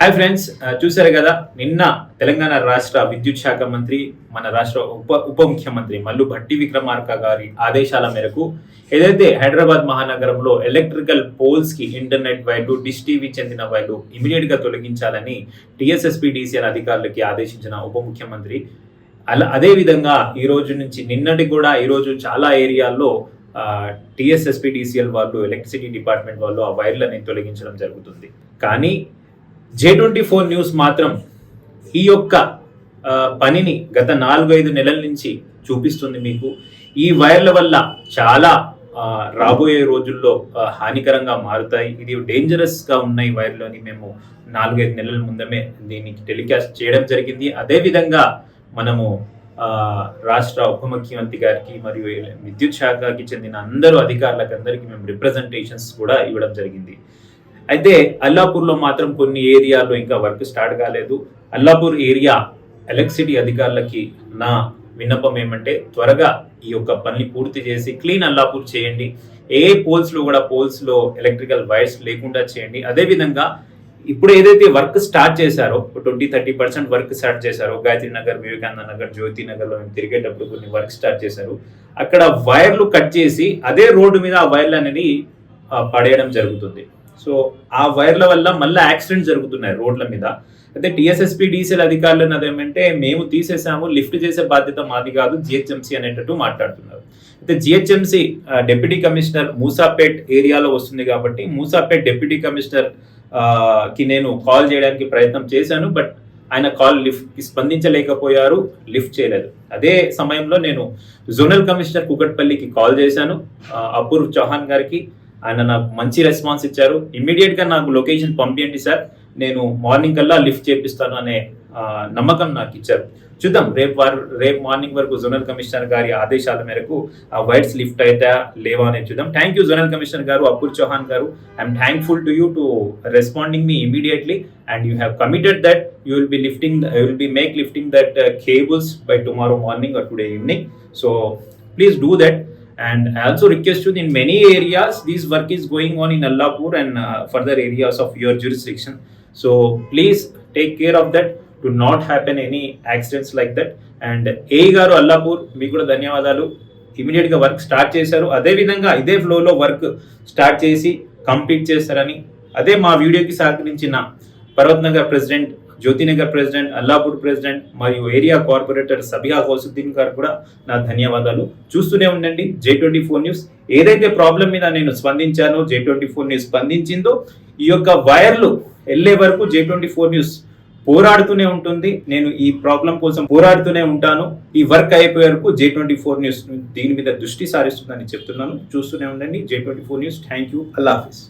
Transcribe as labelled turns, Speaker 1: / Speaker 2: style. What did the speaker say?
Speaker 1: Hi friends చూశారు కదా నిన్న తెలంగాణ రాష్ట్ర విద్యుత్ శాఖ మంత్రి మన రాష్ట్ర ఉప ఉప ముఖ్యమంత్రి మల్లు భట్టి విక్రమార్క గారి ఆదేశాల మేరకు ఏదైతే హైదరాబాద్ మహానగరంలో ఎలక్ట్రికల్ పోల్స్కి ఇంటర్నెట్ వైర్లు డిష్ టీవీ చెందిన వైర్లు ఇమీడియట్గా తొలగించాలని టీఎస్ఎస్పిడిసిఎల్ అధికారులకి ఆదేశించిన ఉప ముఖ్యమంత్రి అలా అదే విధంగా ఈ రోజు నుంచి నిన్నటి కూడా ఈ రోజు చాలా ఏరియాల్లో టీఎస్ఎస్పిడిసిఎల్ వాళ్ళు ఎలక్ట్రిసిటీ డిపార్ట్మెంట్ వాళ్ళు ఆ వైర్లని తొలగించడం జరుగుతుంది. కానీ జే ట్వంటీ ఫోర్ న్యూస్ మాత్రం ఈ యొక్క పనిని గత నాలుగైదు నెలల నుంచి చూపిస్తుంది మీకు. ఈ వైర్ల వల్ల చాలా రాబోయే రోజుల్లో హానికరంగా మారుతాయి. ఇది డేంజరస్గా ఉన్న ఉన్నాయి వైర్లోని మేము నాలుగైదు నెలల ముందమే దీనికి టెలికాస్ట్ చేయడం జరిగింది. అదేవిధంగా మనము రాష్ట్ర ఉప ముఖ్యమంత్రి గారికి మరియు విద్యుత్ శాఖకి చెందిన అందరూ అధికారులకు అందరికీ మేము రిప్రజెంటేషన్స్ కూడా ఇవ్వడం జరిగింది. అయితే అల్లాపూర్లో మాత్రం కొన్ని ఏరియాలో ఇంకా వర్క్ స్టార్ట్ కాలేదు. అల్లాపూర్ ఏరియా ఎలక్ట్రిసిటీ అధికారులకి నా విన్నపం ఏమంటే త్వరగా ఈ యొక్క పనిని పూర్తి చేసి క్లీన్ అల్లాపూర్ చేయండి. ఏ పోల్స్లో కూడా పోల్స్లో ఎలక్ట్రికల్ వైర్స్ లేకుండా చేయండి. అదే విధంగా ఇప్పుడు ఏదైతే వర్క్ స్టార్ట్ చేశారో twenty thirty percent work start చేశారో గాయత్రి నగర్ వివేకానంద నగర్ జ్యోతి నగర్లో మేము తిరిగేటప్పుడు కొన్ని వర్క్ స్టార్ట్ చేశారు. అక్కడ వైర్లు కట్ చేసి అదే రోడ్డు మీద ఆ వైర్లు అనేది పడేయడం జరుగుతుంది. సో ఆ వైర్ల వల్ల మళ్ళీ యాక్సిడెంట్ జరుగుతున్నాయి రోడ్ల మీద. అయితే టీఎస్ఎస్పీ డీసీఎల్ అధికారులు అదేమంటే మేము తీసేసాము లిఫ్ట్ చేసే బాధ్యత మాది కాదు జిహెచ్ఎంసీ అనేటట్టు మాట్లాడుతున్నారు. అయితే జిహెచ్ఎంసీ డెప్యూటీ కమిషనర్ మూసాపేట్ ఏరియాలో వస్తుంది కాబట్టి మూసాపేట్ డెప్యూటీ కమిషనర్కి నేను కాల్ చేయడానికి ప్రయత్నం చేశాను బట్ ఆయన కాల్ లిఫ్ట్ స్పందించలేకపోయారు లిఫ్ట్ చేయలేదు. అదే సమయంలో నేను జోనల్ కమిషనర్ కుకట్పల్లికి కాల్ చేశాను అపూర్వ్ చౌహాన్ గారికి ఆయన నాకు మంచి రెస్పాన్స్ ఇచ్చారు. ఇమ్మీడియట్గా నాకు లొకేషన్ పంపించండి సార్. నేను మార్నింగ్ కల్లా లిఫ్ట్ చేపిస్తాను అనే నమ్మకం నాకు ఇచ్చారు. చూద్దాం రేపు వారు రేపు మార్నింగ్ వరకు జోనల్ కమిషనర్ గారి ఆదేశాల మేరకు ఆ వైట్స్ లిఫ్ట్ అయితే లేవా అనేది చూద్దాం. థ్యాంక్ యూ జోనల్ కమిషనర్ గారు అపూర్ చౌహాన్ గారు. I'm thankful to you to responding me immediately and you have committed that you will be lifting you will be make lifting that cables by tomorrow morning or today evening so please do that and i also request you in many areas this work is going on in allapur and uh, further areas of your jurisdiction so please take care of that to not happen any accidents like that and ఏ గారు అల్లాపూర్ మీకు కూడా ధన్యవాదాలు ఇమీడియట్గా work start చేశారు అదే విధంగా ఇదే ఫ్లో లో వర్క్ స్టార్ట్ చేసి కంప్లీట్ చేస్తారని అదే మా వీడియోకి సహకరించిన Parvat Nagar president Jyothinagar president Allapur president మరియు ఏరియా కార్పొరేటర్ సబిహా హోసుద్దీన్ గారు కూడా నా ధన్యవాదాలు. చూస్తూనే ఉండండి జే ట్వంటీ ఫోర్ న్యూస్. ఏదైతే ప్రాబ్లం మీద నేను స్పందించానో జే ట్వంటీ ఫోర్ న్యూస్ స్పందించిందో ఈ యొక్క వైర్లు వెళ్ళే వరకు జే ట్వంటీ ఫోర్ న్యూస్ పోరాడుతూనే ఉంటుంది. నేను ఈ ప్రాబ్లం కోసం పోరాడుతూనే ఉంటాను. ఈ వర్క్ అయిపోయే వరకు జే ట్వంటీ ఫోర్ న్యూస్ దీని మీద దృష్టి సారిస్తుందని చెప్తున్నాను. చూస్తూనే ఉండండి J twenty four news. Thank you. Allah హాఫీస్